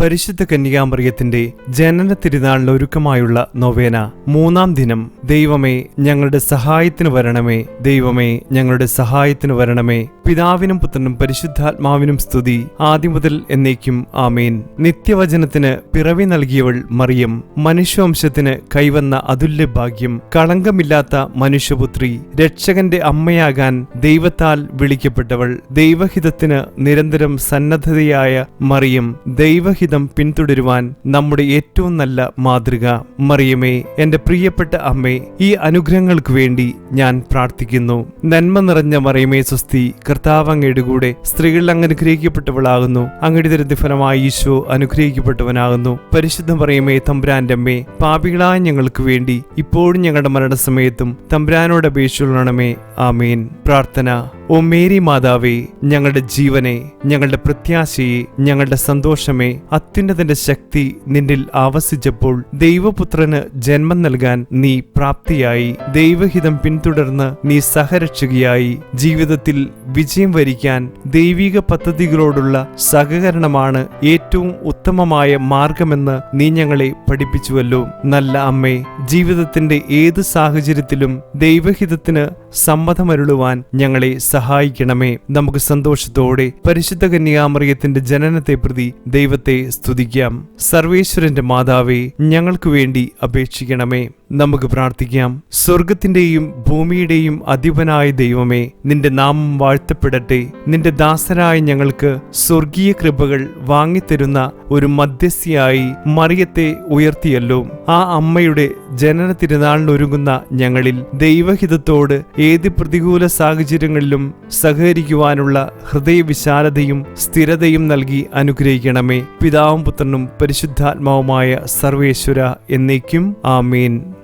പരിശുദ്ധ കന്യകാമറിയത്തിന്റെ ജനന തിരുനാളിന് ഒരുക്കമായുള്ള നൊവേന മൂന്നാം ദിനം. ദൈവമേ ഞങ്ങളുടെ സഹായത്തിന് വരണമേ. ദൈവമേ ഞങ്ങളുടെ സഹായത്തിന് വരണമേ. പിതാവിനും പുത്രനും പരിശുദ്ധാത്മാവിനും സ്തുതി. ആദ്യം മുതൽ എന്നേക്കും ആമേൻ. നിത്യവചനത്തിന് പിറവി നൽകിയവൾ മറിയം. മനുഷ്യവംശത്തിന് കൈവന്ന അതുല്യ ഭാഗ്യം. കളങ്കമില്ലാത്ത മനുഷ്യപുത്രി. രക്ഷകന്റെ അമ്മയാകാൻ ദൈവത്താൽ വിളിക്കപ്പെട്ടവൾ. ദൈവഹിതത്തിന് നിരന്തരം സന്നദ്ധതയായ മറിയം. ദൈവഹിതം പിന്തുടരുവാൻ നമ്മുടെ ഏറ്റവും നല്ല മാതൃക. മറിയമേ എന്റെ പ്രിയപ്പെട്ട അമ്മേ ഈ അനുഗ്രഹങ്ങൾക്ക് വേണ്ടി ഞാൻ പ്രാർത്ഥിക്കുന്നു. നന്മ നിറഞ്ഞ മറിയമേ സ്വസ്തി കർത്താവ് അങ്ങയുടെ കൂടെ സ്ത്രീകളിൽ അങ്ങ് അനുഗ്രഹിക്കപ്പെട്ടവളാകുന്നു. അങ്ങയുടെ ദരിദ്രഫലമായി ഈശോ അനുഗ്രഹിക്കപ്പെട്ടവനാകുന്നു. പരിശുദ്ധ മറിയമേ തമ്പുരാന്റെ അമ്മേ പാപികളായ ഞങ്ങൾക്ക് വേണ്ടി ഇപ്പോഴും ഞങ്ങളുടെ മരണസമയത്തും തമ്പുരാനോട് അപേക്ഷിച്ചുള്ളണമേ ആമീൻ. പ്രാർത്ഥന. ഓ മേരി മാതാവേ ഞങ്ങളുടെ ജീവനെ ഞങ്ങളുടെ പ്രത്യാശയെ ഞങ്ങളുടെ സന്തോഷമേ അത്യുന്നതന്റെ ശക്തി നിന്നിൽ ആവസിച്ചപ്പോൾ ദൈവപുത്രന് ജന്മം നൽകാൻ നീ പ്രാപ്തിയായി. ദൈവഹിതം പിന്തുടർന്ന് നീ സഹരക്ഷകയായി. ജീവിതത്തിൽ വിജയം വരിക്കാൻ ദൈവിക പദ്ധതികളോടുള്ള സഹകരണമാണ് ഏറ്റവും ഉത്തമമായ മാർഗമെന്ന് നീ ഞങ്ങളെ പഠിപ്പിച്ചുവല്ലോ. നല്ല അമ്മേ ജീവിതത്തിന്റെ ഏത് സാഹചര്യത്തിലും ദൈവഹിതത്തിന് സമ്മതമരുളുവാൻ ഞങ്ങളെ സഹായിക്കണമേ. നമുക്ക് സന്തോഷത്തോടെ പരിശുദ്ധ കന്യാമറിയത്തിന്റെ ജനനത്തെ പ്രതി ദൈവത്തെ സ്തുതിക്കാം. സർവേശ്വരന്റെ മാതാവേ ഞങ്ങൾക്ക് വേണ്ടി അപേക്ഷിക്കണമേ. നമുക്ക് പ്രാർത്ഥിക്കാം. സ്വർഗത്തിന്റെയും ഭൂമിയുടെയും അധിപനായ ദൈവമേ നിന്റെ നാമം വാഴ്ത്തപ്പെടട്ടെ. നിന്റെ ദാസരായ ഞങ്ങൾക്ക് സ്വർഗീയ കൃപകൾ വാങ്ങിത്തരുന്ന ഒരു മധ്യസ്ഥയായി മറിയത്തെ ഉയർത്തിയല്ലോ. ആ അമ്മയുടെ ജനന തിരുനാളിനൊരുങ്ങുന്ന ഞങ്ങളിൽ ദൈവഹിതത്തോട് ഏത് പ്രതികൂല സാഹചര്യങ്ങളിലും സഹകരിക്കുവാനുള്ള ഹൃദയവിശാലതയും സ്ഥിരതയും നൽകി അനുഗ്രഹിക്കണമേ. പിതാവും പുത്രനും പരിശുദ്ധാത്മാവുമായ സർവേശ്വര എന്നേക്കും ആമേൻ.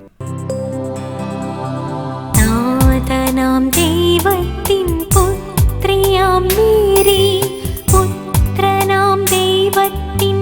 നാദനാം ദൈവത്തിൻ പുത്രിയാം മേരി പുത്രനാം ദൈവത്തിൻ